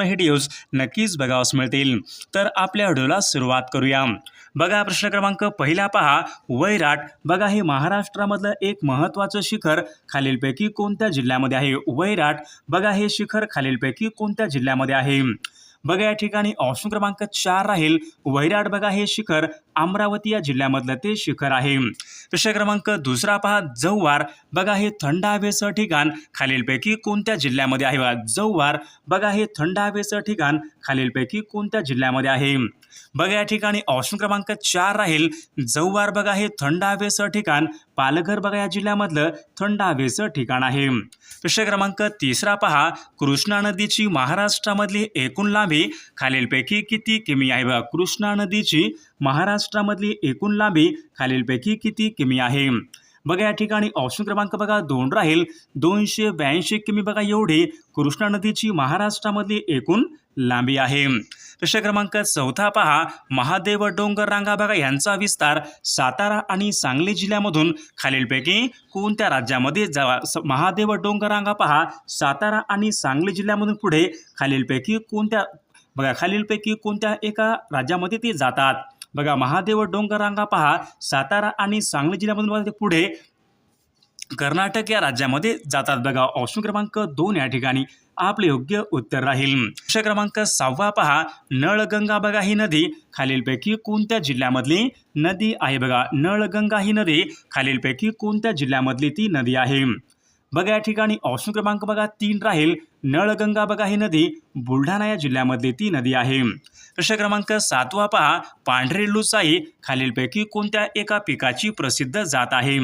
Videos नक्कीच बघावास मिळतील. तर आपल्या व्हिडिओला सुरुवात करूया. बघा प्रश्न क्रमांक पहिला पहा. वैराट बघा हे महाराष्ट्रामधलं एक महत्त्वाचं शिखर खालीलपैकी कोणत्या जिल्ह्यामध्ये आहे? वैराट बघा हे शिखर खालीलपैकी कोणत्या जिल्ह्यामध्ये आहे? बघा या ठिकाणी ऑप्शन क्रमांक चार राहील. वैराट बघा हे शिखर अमरावती या जिल्ह्यामधलं ते शिखर आहे. प्रश्न क्रमांक दुसरा पहा जव्हार. बघा हे थंड हवेचं ठिकाण खालीलपैकी कोणत्या जिल्ह्यामध्ये आहे? बघा जव्हार. बघा हे थंड हवेचं ठिकाण खालीलपैकी कोणत्या जिल्ह्यामध्ये आहे? बघा या ठिकाणी ऑप्शन क्रमांक चार राहील. जव्हार बघा हे थंड हवेचं ठिकाण पालघर बघा या जिल्ह्यामधलं थंड हवेचं ठिकाण आहे. प्रश्न क्रमांक तिसरा पहा. कृष्णा नदीची महाराष्ट्रामधली एकूण लांबी खालीलपैकी किती किमी आहे? बघा कृष्णा नदीची महाराष्ट्रामधली एकूण लांबी खालीलपैकी किती किमी आहे? बघा या ठिकाणी ऑप्शन क्रमांक बघा दोन राहील. दोनशे ब्याऐंशी किमी बघा एवढी कृष्णा नदीची महाराष्ट्रामधली एकूण लांबी आहे. प्रश्न क्रमांक चौथा पहा. महादेव डोंगर रांगा बघा यांचा विस्तार सातारा आणि सांगली जिल्ह्यामधून खालीलपैकी कोणत्या राज्यामध्ये जावा? स- महादेव डोंगर रांगा पहा. सातारा आणि सांगली जिल्ह्यामधून पुढे खालीलपैकी कोणत्या बघा खालीलपैकी कोणत्या एका राज्यामध्ये ते जातात? बघा महादेव डोंगर रांगा पहा. सातारा आणि सांगली जिल्ह्यामधून बघा ते पुढे कर्नाटक या राज्यामध्ये जातात. बघा ऑप्शन क्रमांक दोन या ठिकाणी. आपले योग्य उत्तर राहील. प्रश्न क्रमांक सहावा पहा. नळगंगा बघा ही नदी खालीलपैकी कोणत्या जिल्ह्यामधली नदी आहे बघा. नळगंगा ही नदी खालीलपैकी कोणत्या जिल्ह्यामधली ती नदी आहे? बघा या ठिकाणी ऑप्शन क्रमांक बघा. तीन राहील. नळगंगा बघा ही नदी बुलढाणा या जिल्ह्यामधली ती नदी आहे. प्रश्न क्रमांक सातवा पहा. पांढरे लुचाई खालीलपैकी कोणत्या एका पिकाची प्रसिद्ध जात आहे?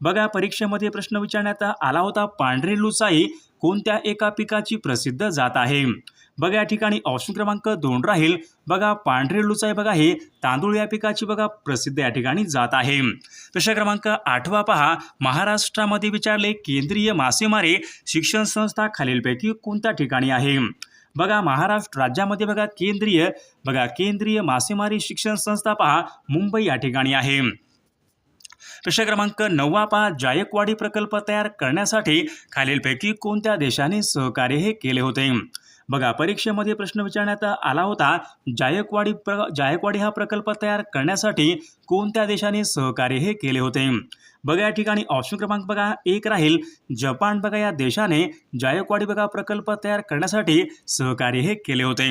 बघा परीक्षेमध्ये प्रश्न विचारण्यात आला होता. पांढरे लुचाई कोणत्या एका पिकाची प्रसिद्ध जात आहे? बघा या ठिकाणी ऑप्शन क्रमांक दोन राहील. बघा पांढरे आहे बघा हे. तांदूळ या पिकाची बघा प्रसिद्ध या ठिकाणी जात आहे. प्रश्न क्रमांक आठवा पहा. महाराष्ट्रामध्ये विचारले केंद्रीय मासेमारी शिक्षण संस्था खालीलपैकी कोणत्या ठिकाणी आहे? बघा महाराष्ट्र राज्यामध्ये बघा केंद्रीय बघा केंद्रीय मासेमारी शिक्षण संस्था पहा. मुंबई या ठिकाणी आहे. प्रश्न क्रमांक नववा पहा. जायकवाडी प्रकल्प तयार करण्यासाठी खालीलपैकी कोणत्या देशाने सहकार्य हे केले होते? बघा परीक्षेमध्ये प्रश्न विचारण्यात आला होता जायकवाडी प्र जायकवाडी हा प्रकल्प तयार करण्यासाठी कोणत्या देशाने सहकार्य हे केले होते? बघा या ठिकाणी ऑप्शन क्रमांक बघा एक राहील. जपान बघा या देशाने जायकवाडी बघा प्रकल्प तयार करण्यासाठी सहकार्य हे केले होते.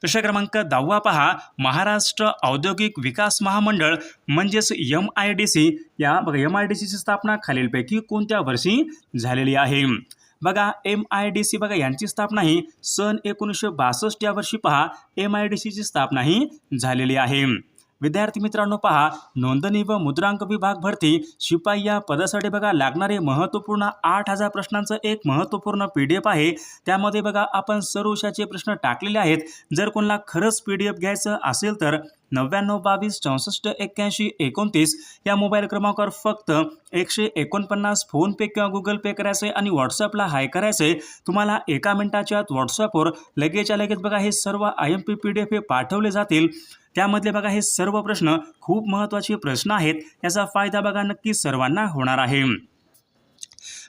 प्रश्न क्रमांक दहावा पहा. महाराष्ट्र औद्योगिक विकास महामंडळ म्हणजेच एम आय डी सी या बघा एम आय डी सीची स्थापना खालीलपैकी कोणत्या वर्षी झालेली आहे? बघा एम आय डी सी बघा यांची स्थापना ही सन एकोणीसशे बासष्ट या वर्षी पहा. एम आय डी सीची स्थापना ही झालेली आहे. विद्यार्थी मित्रांनो पहा नोंदणी व मुद्रांक विभाग भरती शिपाई या पदासाठी बघा लागणारे महत्त्वपूर्ण आठ हजार प्रश्नांचं एक महत्त्वपूर्ण पी डी एफ आहे. त्यामध्ये बघा आपण सर्वशाचे प्रश्न टाकलेले आहेत. जर कोणाला खरंच पी डी एफ घ्यायचं असेल तर नव्याण्णव बावीस चौसष्ट एक्क्याऐंशी एकोणतीस या मोबाईल क्रमांकावर फक्त एकशे एकोणपन्नास फोनपे किंवा गुगल पे करायचे आणि व्हॉट्सअपला हाय करायचे तुम्हाला एका मिनिटाच्या आत व्हॉट्सअपवर लगेचच्या लगेच बघा हे सर्व I M P P D F हे पाठवले जातील. त्यामधले बघा हे सर्व प्रश्न खूप महत्त्वाचे प्रश्न आहेत याचा फायदा बघा नक्की सर्वांना होणार आहे.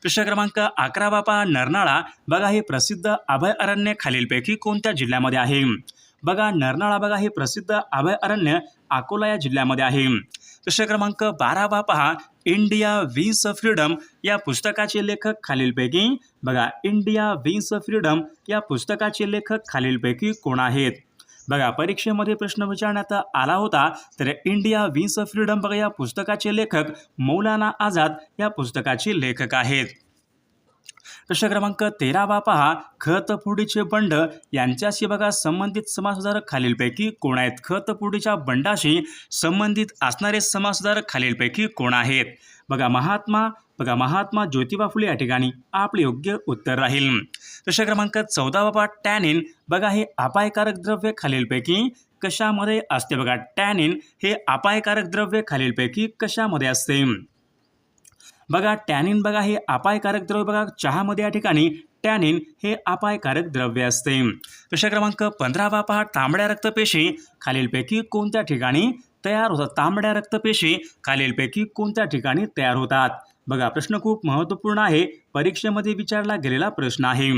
प्रश्न क्रमांक अकरा बापा नरनाळा बघा हे प्रसिद्ध अभयारण्य खालीलपैकी कोणत्या जिल्ह्यामध्ये आहे? बघा नरनाळा बघा हे प्रसिद्ध अभयारण्य अकोला या जिल्ह्यामध्ये आहे. प्रश्न क्रमांक बारा बा पहा इंडिया विंग्स ऑफ फ्रीडम या पुस्तकाचे लेखक खालीलपैकी बघा इंडिया विंग्स ऑफ फ्रीडम या पुस्तकाचे लेखक खालीलपैकी कोण आहेत? बघा परीक्षेमध्ये प्रश्न विचारण्यात आला होता तर इंडिया विन्स ऑफ फ्रीडम बघा या पुस्तकाचे लेखक मौलाना आझाद या पुस्तकाचे लेखक आहेत. प्रश्न क्रमांक तेरावा पहा खतफोडीचे बंड यांच्याशी बघा संबंधित समाजसुधारक खालीलपैकी कोण आहेत? खतफोडीच्या बंडाशी संबंधित असणारे समाजसुधारक खालीलपैकी कोण आहेत? बघा महात्मा बघा महात्मा ज्योतिबा फुले या ठिकाणी आपले योग्य उत्तर राहील. प्रश्न क्रमांक चौदा बाबा टॅनिन. बघा हे अपायकारक द्रव्य खालीलपैकी कशामध्ये असते? बघा टॅनिन हे अपायकारक द्रव्य खालीलपैकी कशामध्ये असते? बघा टॅनिन बघा हे अपायकारक द्रव्य बघा चहामध्ये या ठिकाणी टॅनिन हे अपायकारक द्रव्य असते. प्रश्न क्रमांक पंधरावा पहा तांबड्या रक्तपेशी खालीलपैकी कोणत्या ठिकाणी तयार होतात? तांबड्या रक्तपेशी खालीलपैकी कोणत्या ठिकाणी तयार होतात? बघा प्रश्न खूप महत्त्वपूर्ण आहे. परीक्षेमध्ये विचारला गेलेला प्रश्न आहे.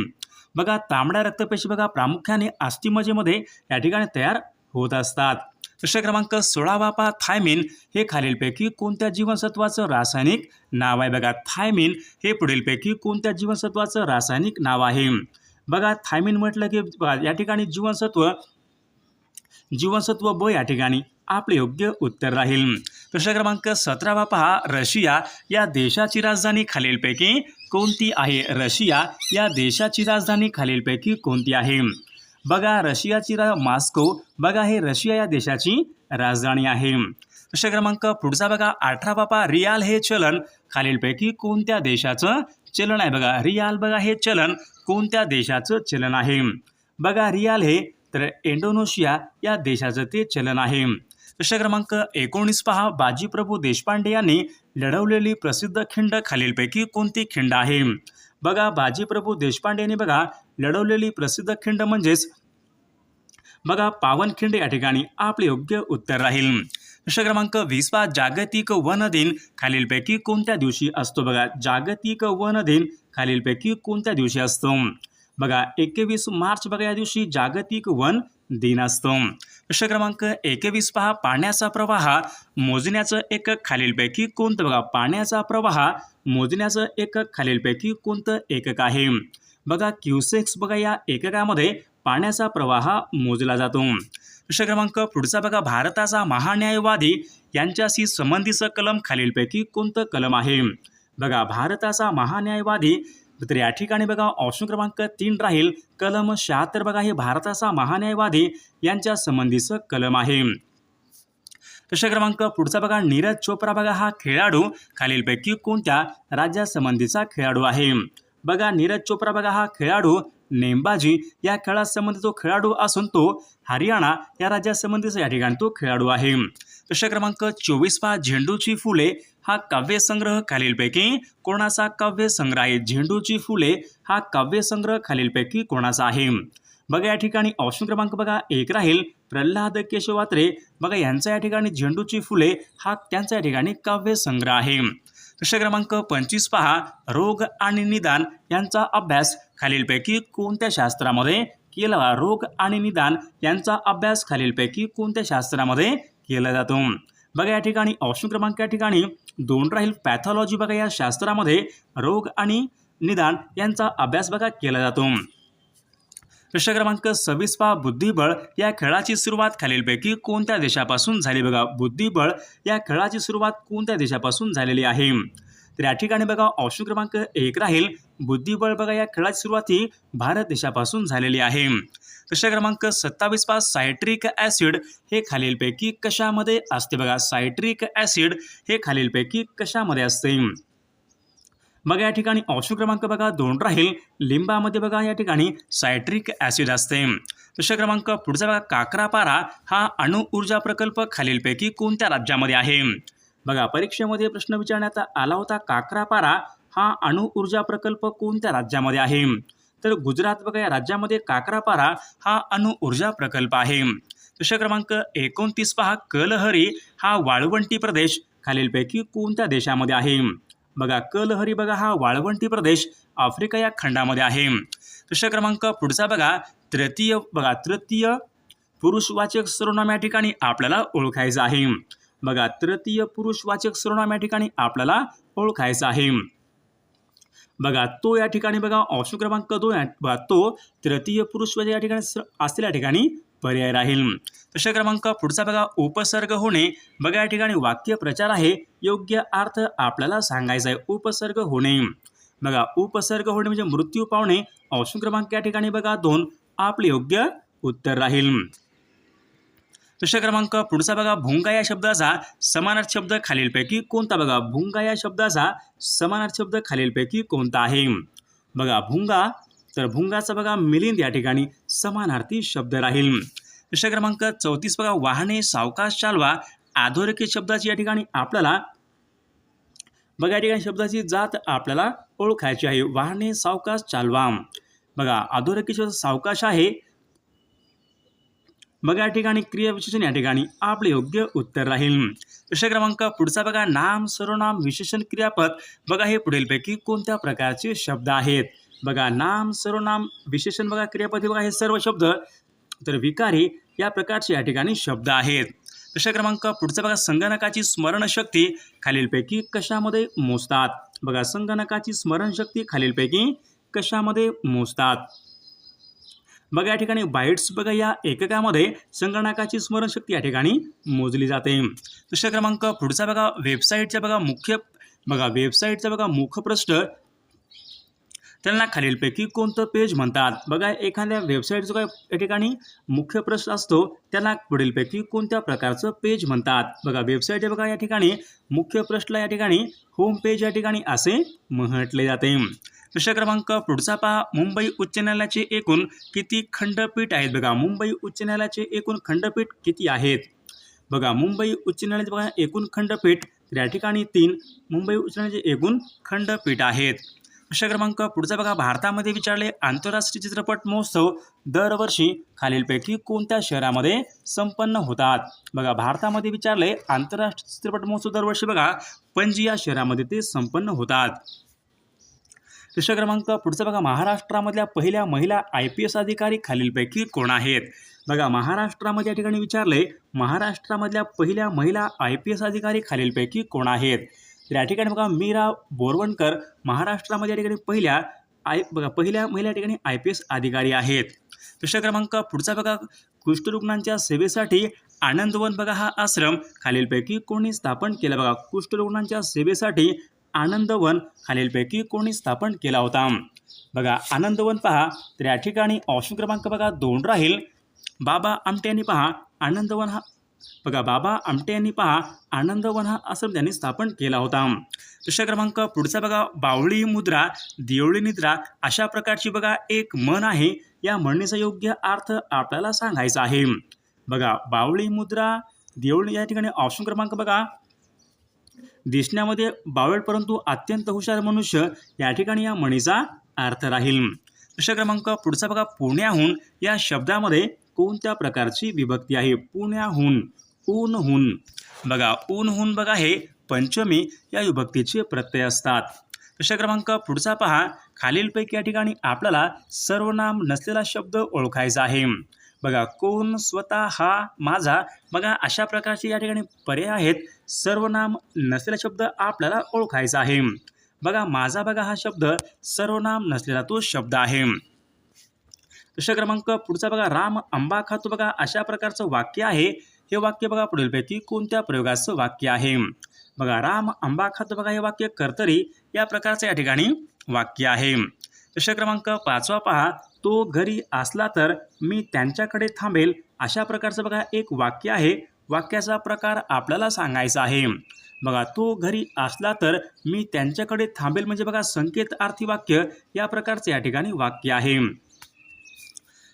बघा तांबड्या रक्तपेशी बघा प्रामुख्याने अस्थिमजेमध्ये या ठिकाणी तयार होत असतात. प्रश्न क्रमांक सोळावा पहा थायमिन हे खालीलपैकी कोणत्या जीवनसत्वाचं रासायनिक नाव आहे? बघा थायमिन हे पुढीलपैकी कोणत्या जीवनसत्वाचं रासायनिक नाव आहे? बघा थायमिन म्हटलं की या ठिकाणी जीवनसत्व जीवनसत्व ब या ठिकाणी आपले योग्य उत्तर राहील. प्रश्न क्रमांक सतरावा पहा. रशिया या देशाची राजधानी खालीलपैकी कोणती आहे? रशिया या देशाची राजधानी खालीलपैकी कोणती आहे? बघा रशियाची रा मॉस्को. बघा हे रशिया या देशाची राजधानी आहे. प्रश्न क्रमांक पुढचा बघा. अठरा बापा रियाल हे चलन खालीलपैकी कोणत्या देशाचं चलन आहे? बघा रियाल बघा हे चलन कोणत्या देशाचं चलन आहे? बघा रियाल हे तर इंडोनेशिया या देशाचं ते चलन आहे. प्रश्न क्रमांक एकोणीस पहा. बाजीप्रभू देशपांडे यांनी लढवलेली प्रसिद्ध खिंड खालीलपैकी कोणती खिंड आहे? बघा बाजीप्रभू देशपांडे यांनी बघा लढवलेली प्रसिद्ध खिंड म्हणजेच बघा पावनखिंड या ठिकाणी आपले योग्य उत्तर राहील. प्रश्न क्रमांक वीस पहा. जागतिक वन दिन खालीलपैकी कोणत्या दिवशी असतो? बघा जागतिक वन दिन खालीलपैकी कोणत्या दिवशी असतो? बघा एकवीस मार्च बघा या दिवशी जागतिक वन दिन असतो. प्रश्न क्रमांक एकवीस पहा पाण्याचा प्रवाह. मोजण्याचं एक खालीलपैकी कोणतं? बघा पाण्याचा प्रवाह मोजण्याचं एक खालीलपैकी कोणतं एकक आहे? बघा क्युसेक्स बघा या एककामध्ये पाण्याचा प्रवाह मोजला जातो. प्रश्न क्रमांक पुढचा बघा भारताचा महान्यायवादी. यांच्याशी संबंधीचं कलम खालीलपैकी कोणतं कलम आहे? बघा भारताचा महान्यायवादी तर या ठिकाणी बघा ऑप्शन क्रमांक तीन राहील. कलम शहात्तर बघा हे भारताचा महान्यायवादी यांच्या संबंधीचं कलम आहे. प्रश्न क्रमांक पुढचा बघा नीरज चोप्रा बघा हा खेळाडू. खालीलपैकी कोणत्या राज्यासंबंधीचा खेळाडू आहे? बघा नीरज चोप्रा बघा हा खेळाडू नेमबाजी. या खेळासंबंधी तो खेळाडू असून तो हरियाणा या राज्यासंबंधीचा या ठिकाणी तो खेळाडू आहे. प्रश्न क्रमांक चोवीस पहा झेंडूची फुले हा काव्यसंग्रह खालीलपैकी कोणाचा काव्यसंग्रह आहे झेंडूची फुले हा काव्यसंग्रह खालीलपैकी कोणाचा आहे? बघा या ठिकाणी ऑप्शन क्रमांक बघा एक राहील. प्रल्हाद केशवात्रे. बघा यांचा या ठिकाणी झेंडूची फुले हा त्यांचा या ठिकाणी काव्यसंग्रह आहे. प्रश्न क्रमांक पंचवीस पहा. रोग आणि निदान यांचा अभ्यास खालीलपैकी कोणत्या शास्त्रामध्ये केला रोग आणि निदान यांचा अभ्यास खालीलपैकी कोणत्या शास्त्रामध्ये केला जातो? बघा या ठिकाणी ऑप्शन क्रमांक या ठिकाणी. दोन राहील पॅथॉलॉजी बघा या शास्त्रामध्ये. रोग आणि निदान यांचा अभ्यास बघा केला जातो. प्रश्न क्रमांक सव्वीस पहा. बुद्धिबळ या खेळाची सुरुवात खालीलपैकी कोणत्या देशापासून झाली बघा? बुद्धिबळ या खेळाची सुरुवात कोणत्या देशापासून झालेली आहे? तर या ठिकाणी बघा ऑप्शन क्रमांक एक राहील. बुद्धिबळ बघा या खेळाची सुरुवात ही भारत देशापासून झालेली आहे. प्रश्न क्रमांक सत्तावीस पास सायट्रिक ॲसिड हे खालीलपैकी कशामध्ये असते बघा? सायट्रिक ॲसिड हे खालीलपैकी कशामध्ये असते? बघा या ठिकाणी ऑप्शन क्रमांक बघा दोन राहील. लिंबामध्ये बघा या ठिकाणी सायट्रिक ॲसिड असते. प्रश्न क्रमांक पुढचा बघा काकरापारा हा अणु ऊर्जा प्रकल्प खालीलपैकी कोणत्या राज्यामध्ये आहे? बघा परीक्षेमध्ये प्रश्न विचारण्यात आला होता काकरापारा. हा अणु ऊर्जा प्रकल्प कोणत्या राज्यामध्ये आहे? तर गुजरात बघा या राज्यामध्ये काकरापारा हा अणु ऊर्जा प्रकल्प आहे. प्रश्न क्रमांक एकोणतीस पहा कलहरी हा वाळवंटी प्रदेश खालीलपैकी कोणत्या देशामध्ये आहे? बघा कलहरी बघा हा वाळवंटी प्रदेश आफ्रिका या खंडामध्ये आहे. प्रश्न क्रमांक पुढचा बघा तृतीय बघा तृतीय पुरुषवाचक सर्वनाम या ठिकाणी आपल्याला ओळखायचं आहे. बघा तृतीय पुरुषवाचक सर्वनाम या ठिकाणी आपल्याला ओळखायचा आहे. बघा तो या ठिकाणी बघा ऑप्शन क्रमांक दोन बघा तो तृतीय पुरुषवाचक या ठिकाणी असलेल्या ठिकाणी पर्याय राहील. प्रश्न क्रमांक पुढचा बघा उपसर्ग होणे. बघा या ठिकाणी वाक्य प्रचार आहे. योग्य अर्थ आपल्याला सांगायचा आहे. उपसर्ग होणे. बघा उपसर्ग होणे म्हणजे मृत्यू पावणे. ऑप्शन क्रमांक या ठिकाणी बघा दोन. आपले योग्य उत्तर राहील. प्रश्न क्रमांक पुढचा बघा. भुंगा या शब्दाचा समानार्थ शब्द खालीलपैकी कोणता बघा? भुंगा या शब्दाचा समानार्थ शब्द खालीलपैकी कोणता आहे? बघा भुंगा तर भुंगाचा बघा मिलिंद या ठिकाणी समानार्थी शब्द राहील. प्रश्न क्रमांक चौतीस बघा. वाहने सावकाश चालवा आधोरेखित शब्दाची या ठिकाणी आपल्याला बघा या ठिकाणी शब्दाची जात आपल्याला ओळखायची आहे. वाहने सावकाश चालवा बघा अधोरेखित शब्द सावकाश आहे. बघा या ठिकाणी क्रियाविशेषण या ठिकाणी आपले योग्य उत्तर राहील. प्रश्न क्रमांक पुढचा बघा. नाम सर्वनाम विशेषण क्रियापद. बघा हे पुढीलपैकी कोणत्या प्रकारचे शब्द आहेत? बघा नाम सर्वनाम विशेषण बघा क्रियापद. हे बघा हे सर्व शब्द. तर विकारी या प्रकारचे या ठिकाणी शब्द आहेत. प्रश्न क्रमांक पुढचा बघा. संगणकाची स्मरणशक्ती खालीलपैकी कशामध्ये मोजतात? बघा संगणकाची स्मरणशक्ती खालीलपैकी कशामध्ये मोजतात? बघा या ठिकाणी बाईट्स बघा या एककामध्ये संगणकाची स्मरणशक्ती या ठिकाणी मोजली जाते. दुसरा क्रमांक पुढचा बघा वेबसाईटच्या बघा मुख्य बघा वेबसाईटचा बघा मुखप्रश्न त्यांना खालीलपैकी कोणतं पेज म्हणतात? बघा एखाद्या वेबसाईटचं काय या ठिकाणी मुख्य प्रश्न असतो त्यांना पुढीलपैकी कोणत्या प्रकारचं पेज म्हणतात? बघा वेबसाईट बघा या ठिकाणी मुख्य प्रश्नला या ठिकाणी होम पेज या ठिकाणी असे म्हटले जाते. प्रश्न क्रमांक पुढचा पहा. मुंबई उच्च न्यायालयाचे एकूण किती खंडपीठ आहेत? बघा मुंबई उच्च न्यायालयाचे एकूण खंडपीठ किती आहेत? बघा मुंबई उच्च न्यायालयाचे बघा एकूण खंडपीठ तर या ठिकाणी तीन. मुंबई उच्च न्यायालयाचे एकूण खंडपीठ आहेत. प्रश्न क्रमांक पुढचा बघा. भारतामध्ये विचारले आंतरराष्ट्रीय चित्रपट महोत्सव दरवर्षी खालीलपैकी कोणत्या शहरामध्ये संपन्न होतात? बघा भारतामध्ये विचारले आंतरराष्ट्रीय चित्रपट महोत्सव दरवर्षी बघा पणजी या शहरामध्ये ते संपन्न होतात. प्रश्न क्रमांक पुढचा बघा. महाराष्ट्रामधल्या पहिल्या महिला आय पी एस अधिकारी खालीलपैकी कोण आहेत? बघा महाराष्ट्रामध्ये या ठिकाणी विचारले महाराष्ट्रामधल्या पहिल्या महिला आय पी एस अधिकारी खालीलपैकी कोण आहेत? तर या ठिकाणी बघा मीरा बोरवणकर महाराष्ट्रामध्ये या ठिकाणी पहिल्या आय बघा पहिल्या महिला या ठिकाणी आय पी एस अधिकारी आहेत. प्रश्न क्रमांक पुढचा बघा कुष्ठरुग्णांच्या सेवेसाठी आनंदवन बघा हा आश्रम खालीलपैकी कोणी स्थापन केला? बघा कुष्ठरुग्णांच्या सेवेसाठी आनंदवन खालीलपैकी कोणी स्थापन केला होता? बघा आनंदवन पहा तर या ठिकाणी ऑप्शन क्रमांक बघा दोन राहील. बाबा आमटे यांनी पहा आनंदवन हा बघा बाबा आमटे यांनी पहा आनंदवन हा आश्रम त्यांनी स्थापन केला होता. दुसरा क्रमांक पुढचा बघा बावळी मुद्रा देवळी निद्रा अशा प्रकारची बघा एक मन आहे. या म्हणणीचा योग्य अर्थ आपल्याला सांगायचा आहे. बघा बावळी मुद्रा देवळी या ठिकाणी ऑप्शन क्रमांक बघा. दिसण्यामध्ये बावळ परंतु अत्यंत हुशार मनुष्य या ठिकाणी या म्हणीचा अर्थ राहील. दुसरा क्रमांक पुढचा बघा पुण्याहून या शब्दामध्ये कोणत्या प्रकारची विभक्ती आहे? पुण्याहून ऊनहून. बघा ऊनहून बघा हे पंचमी या विभक्तीचे प्रत्यय असतात. प्रश्न क्रमांक पुढचा पहा. खालीलपैकी या ठिकाणी आपल्याला सर्वनाम नसलेला शब्द ओळखायचा आहे. बघा कोण स्वतः हा माझा. बघा अशा प्रकारचे या ठिकाणी पर्याय आहेत. सर्वनाम नसलेला शब्द आपल्याला ओळखायचा आहे. बघा माझा बघा हा शब्द सर्वनाम नसलेला तो शब्द आहे. प्रश्न क्रमांक पुढचा बघा राम आंबा खातो बघा अशा प्रकारचं वाक्य आहे. हे वाक्य बघा पुढीलपैकी कोणत्या प्रयोगाचं वाक्य आहे? बघा राम आंबा खातो बघा हे वाक्य कर्तरी या प्रकारचं या ठिकाणी वाक्य आहे. प्रश्न क्रमांक पाचवा पहा. तो घरी असला तर मी त्यांच्याकडे थांबेल. अशा प्रकारचं बघा एक वाक्य आहे. वाक्याचा प्रकार आपल्याला सांगायचा आहे. बघा तो घरी असला तर मी त्यांच्याकडे थांबेल म्हणजे बघा संकेत अर्थी वाक्य या प्रकारचे या ठिकाणी वाक्य आहे.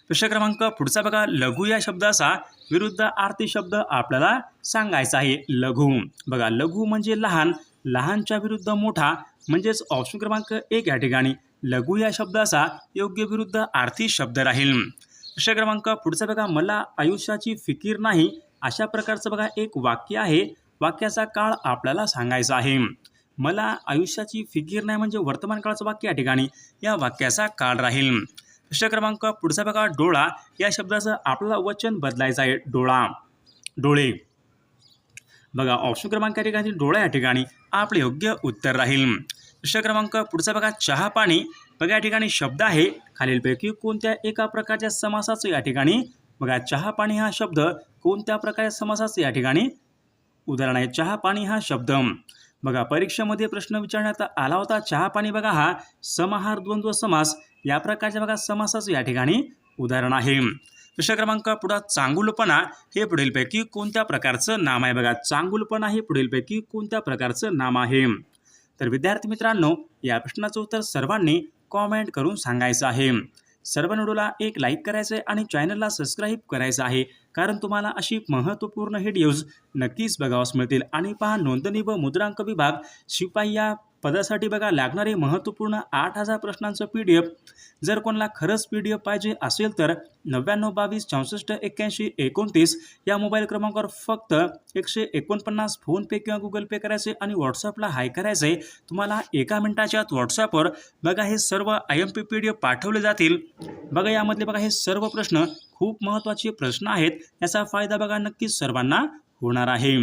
प्रश्न क्रमांक पुढचा बघा. लघु या शब्दाचा विरुद्ध आर्थिक शब्द आपल्याला सांगायचा आहे. लघु. बघा लघु म्हणजे लहान. लहानच्या विरुद्ध मोठा म्हणजेच ऑप्शन क्रमांक एक या ठिकाणी. लघु या शब्दाचा योग्य विरुद्ध आर्थिक शब्द राहील. प्रश्न क्रमांक पुढचा बघा. मला आयुष्याची फिकीर नाही. अशा प्रकारचं बघा एक वाक्य आहे. वाक्याचा काळ आपल्याला सांगायचा आहे. मला आयुष्याची फिकीर नाही म्हणजे वर्तमान काळाचं वाक्य या ठिकाणी. या वाक्याचा काळ राहील. प्रश्न क्रमांक पुढचा बघा डोळा. या शब्दाचं आपल्याला वचन बदलायचं आहे डोळा. डोळे. बघा ऑप्शन क्रमांक या ठिकाणी डोळा या ठिकाणी. आपले योग्य उत्तर राहील. प्रश्न क्रमांक पुढचा बघा चहा पाणी. बघा या ठिकाणी शब्द आहे. खालीलपैकी कोणत्या एका प्रकारच्या समासाचं या ठिकाणी? बघा चहा पाणी हा शब्द कोणत्या प्रकारच्या समासाचं या ठिकाणी? उदाहरण आहे चहा पाणी हा शब्द. बघा परीक्षेमध्ये प्रश्न विचारण्यात आला होता. चहा पाणी बघा हा समाहार द्वंद्व समास. या प्रकारच्या बघा समासाचं या ठिकाणी उदाहरण आहे. प्रश्न क्रमांक पुढा चांगुलपणा हे पुढीलपैकी कोणत्या प्रकारचं नाम आहे? बघा चांगुलपणा हे पुढीलपैकी कोणत्या प्रकारचं नाम आहे? तर विद्यार्थी मित्रांनो या प्रश्नाचं उत्तर सर्वांनी कॉमेंट करून सांगायचं आहे. सर्व व्हिडिओला एक लाईक करायचं आहे आणि चॅनलला सबस्क्राईब करायचं आहे. कारण तुम्हाला अशी महत्त्वपूर्ण व्हिडिओज नक्कीच बघावास मिळतील. आणि पहा नोंदणी व मुद्रांक विभाग शिपाई या पदासाठी बघा लागणारे महत्त्वपूर्ण आठ हजार प्रश्नांचं पी डी एफ जर कोणाला खरंच पी डी एफ पाहिजे असेल तर नव्याण्णव बावीस चौसष्ट एक्क्याऐंशी एकोणतीस या मोबाईल क्रमांकावर फक्त एकशे एकोणपन्नास फोनपे किंवा गुगल पे करायचे आणि व्हॉट्सअपला हाय करायचे. तुम्हाला एका मिनिटाच्या आत व्हॉट्सअपवर बघा हे सर्व I M P P D F पाठवले जातील. बघा यामधले बघा हे सर्व प्रश्न खूप महत्त्वाचे प्रश्न आहेत. याचा फायदा बघा नक्कीच सर्वांना होणार आहे.